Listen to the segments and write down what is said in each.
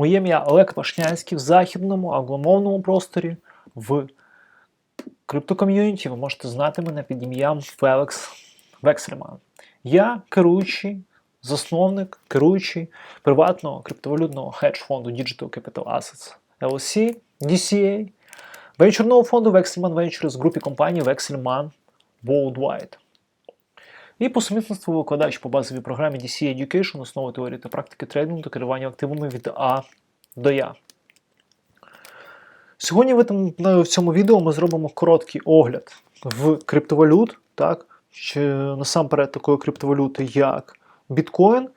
Моє ім'я Олег Пашнянський в західному англомовному просторі в криптоком'юніті ви можете знати мене під ім'ям Фелікс Вексельман. Я керуючий, засновник, керуючий приватного криптовалютного хедж-фонду Digital Capital Assets LLC, DCA, венчурного фонду Vexelman Ventures, групі компаній Vexelman Worldwide. І по сумісництву викладач по базовій програмі DCA Education, основи теорії та практики трейдингу керування активами від А до Я. Сьогодні в этом- в цьому відео ми зробимо короткий огляд в криптовалют, так, чи насамперед такої криптовалюти, як біткоін,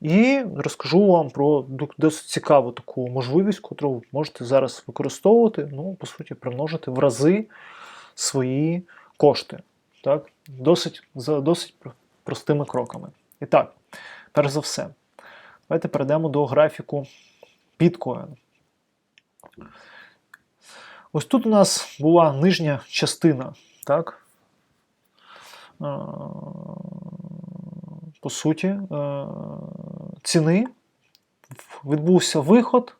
і розкажу вам про досить цікаву таку можливість, яку ви можете зараз використовувати, ну, по суті, примножити в рази свої кошти. Так? Досить, за досить простими кроками. І так, перш за все, давайте перейдемо до графіку біткоїну. Ось тут у нас була нижня частина, так? По суті, ціни. Відбувся виход,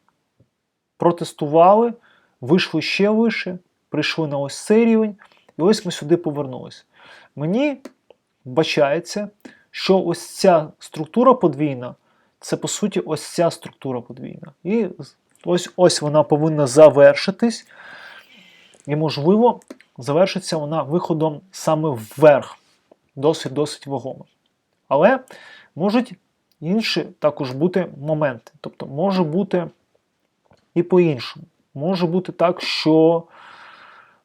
протестували, вийшли ще вище, прийшли на ось цей рівень, і ось ми сюди повернулись. Мені вбачається, що ось ця структура подвійна це по суті ось ця структура подвійна. І ось ось вона повинна завершитись. І, можливо, завершиться вона виходом саме вверх, досить досить вагомо. Але можуть інші також бути моменти. Тобто може бути і по-іншому. Може бути так, що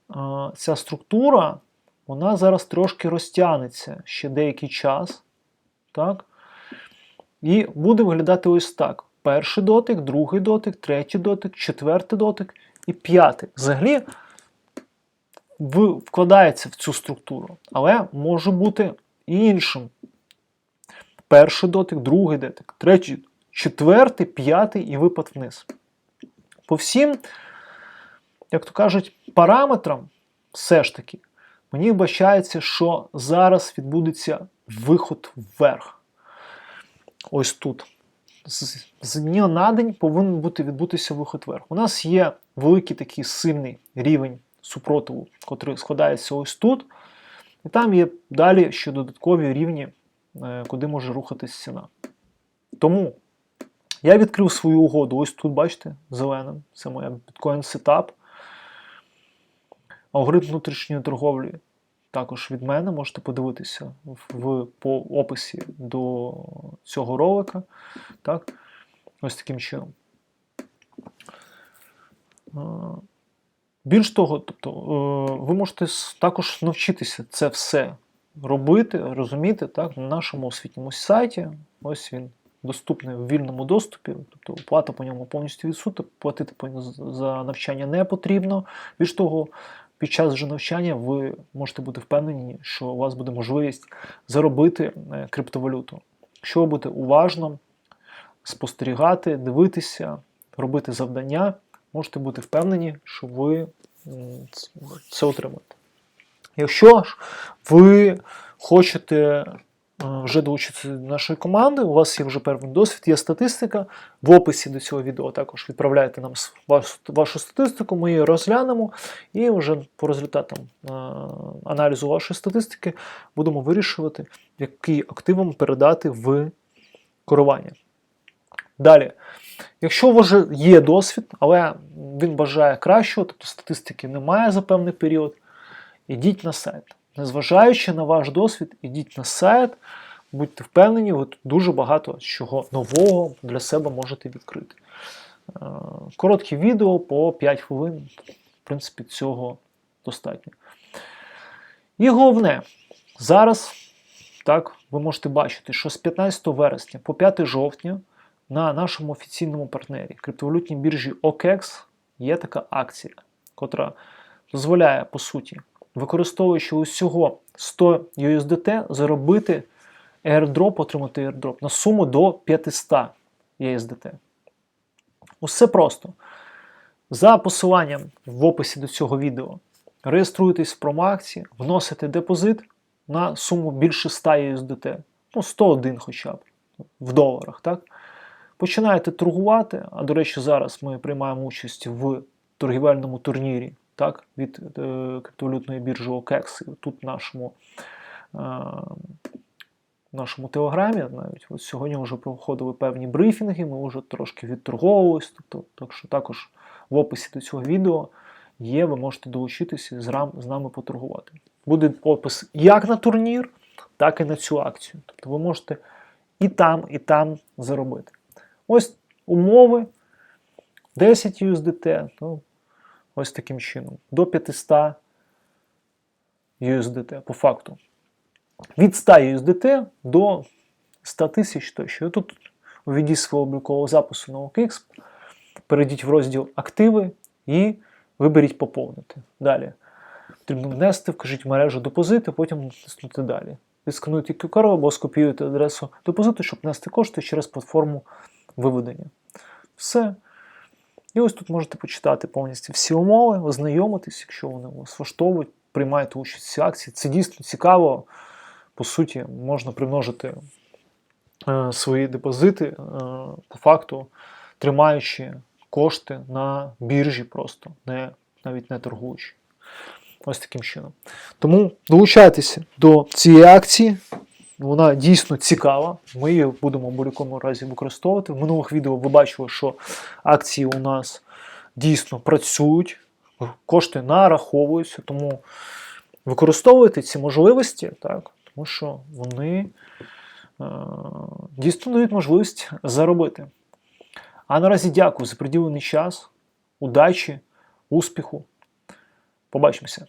е, ця структура вона зараз трошки розтягнеться ще деякий час. Так? І буде виглядати ось так: перший дотик, другий дотик, третій дотик, четвертий дотик і п'ятий. Взагалі вкладається в цю структуру, але може бути і іншим. Перший дотик, другий дотик, третій, четвертий, п'ятий і випад вниз. По всім, як то кажуть, параметрам, все ж таки, мені вбачається, що зараз відбудеться виход вверх. Ось тут. З, з дня на день повинен бути відбутися виход вверх. У нас є великий такий сильний рівень супротиву, який складається ось тут. І там є далі ще додаткові рівні, е, куди може рухатись ціна. Тому я відкрив свою угоду. Ось тут, бачите, зеленим. Це моя біткоін сетап. Алгоритм внутрішньої торговлі також від мене. Можете подивитися в, по описі до цього ролика. Так? Ось таким чином. Більш того, тобто, е, ви можете також навчитися це все робити, розуміти так, на нашому освітньому сайті. Ось він доступний в вільному доступі, тобто оплата по ньому повністю відсутня, платити за навчання не потрібно. Більш того, під час же навчання ви можете бути впевнені, що у вас буде можливість заробити е, криптовалюту. Якщо ви будете уважно спостерігати, дивитися, робити завдання, можете бути впевнені, що ви це отримаєте. Якщо ж ви хочете вже долучитися до нашої команди, у вас є вже певний досвід, є статистика. В описі до цього відео також відправляйте нам вашу, статистику, ми її розглянемо і вже по результатам е, аналізу вашої статистики будемо вирішувати, які активам передати в керування. Далі, якщо у вас вже є досвід, але він бажає кращого, тобто статистики немає за певний період, ідіть на сайт. Незважаючи на ваш досвід, ідіть на сайт, будьте впевнені, ви тут дуже багато чого нового для себе можете відкрити. Е, Короткі відео по 5 хвилин, в принципі, цього достатньо. І головне, зараз так, ви можете бачити, що з 15 вересня по 5 жовтня на нашому офіційному партнері криптовалютній біржі OKEX є така акція, котра дозволяє, по суті, використовуючи усього 100 USDT, заробити airdrop, отримати airdrop на суму до 500 USDT. Усе просто. За посиланням в описі до цього відео реєструєтесь в промоакції, вносите депозит на суму більше 100 USDT, ну 101 хоча б в доларах. так? починаєте торгувати. А до речі, зараз ми приймаємо участь в торгівельному турнірі так, від е, криптовалютної біржі OKEX. І тут в нашому, е, нашому телеграмі навіть от сьогодні вже проходили певні брифінги, ми вже трошки відторговувалися. Тобто, так що також в описі до цього відео є, ви можете долучитися з, з нами поторгувати. Буде опис як на турнір, так і на цю акцію. Тобто ви можете і там, і там заробити. Ось умови 10 USDT, ну, ось таким чином, до 500 USDT по факту. Від 100 USDT до 100 тисяч тощо. І Тут увійдіть свого облікового запису на OKX, перейдіть в розділ Активи і виберіть поповнити. Далі. Потрібно внести, вкажіть мережу депозити, потім натиснути далі. Відскануйте QR або скопіюйте адресу депозиту, щоб внести кошти через платформу виведення. Все. І ось тут можете почитати повністю всі умови, ознайомитись, якщо вони вас влаштовують, приймаєте участь в цій акції. Це дійсно цікаво. По суті, можна примножити е, свої депозити, е, по факту, тримаючи кошти на біржі просто, не, навіть не торгуючи. Ось таким чином. Тому долучайтеся до цієї акції. Вона дійсно цікава. Ми її будемо в будь-якому разі використовувати. В минулих відео ви бачили, що акції у нас дійсно працюють, кошти нараховуються, тому використовуйте ці можливості, так, тому що вони е, дійсно дають можливість заробити. А наразі дякую за приділений час, удачі, успіху. Побачимося.